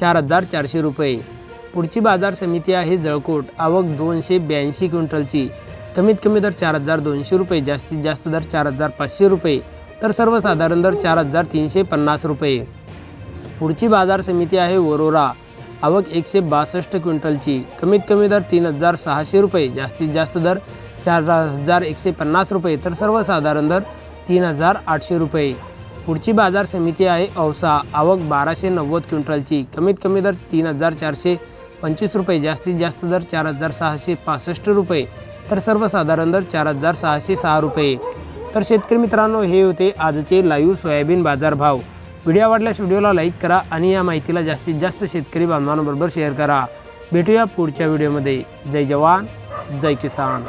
चार हजार चारशे रुपये. पुढची बाजार समिती आहे जळकोट. आवक दोनशे ब्याऐंशी क्विंटलची. कमीत कमी दर चार हजार दोनशे रुपये जास्तीत जास्त दर चार हजार पाचशे रुपये. तर सर्वसाधारण दर चार हजार तीनशे पन्नास रुपये. पुढची बाजार समिती आहे वरोरा. आवक एकशे बासष्ट क्विंटलची. कमीत कमी दर तीन हजार सहाशे रुपये जास्तीत जास्त दर चार हजार एकशे पन्नास रुपये. तर सर्वसाधारण दर तीन हजार आठशे रुपये. पुढची बाजार समिती आहे औसा. आवक बाराशे नव्वद क्विंटलची. कमीत कमी दर तीन हजार चारशे पंचवीस रुपये जास्तीत जास्त दर चार हजार सहाशे पासष्ट रुपये तर सर्वसाधारण दर चार हजार सहाशे सहा रुपये. तर शेतकरी मित्रांनो हे होते आजचे लाईव्ह सोयाबीन बाजारभाव. व्हिडिओ आवडल्यास व्हिडिओला लाईक करा आणि या माहितीला जास्तीत जास्त शेतकरी बांधवांबरोबर शेअर करा. भेटूया पुढच्या व्हिडिओमध्ये. जय जवान जय किसान.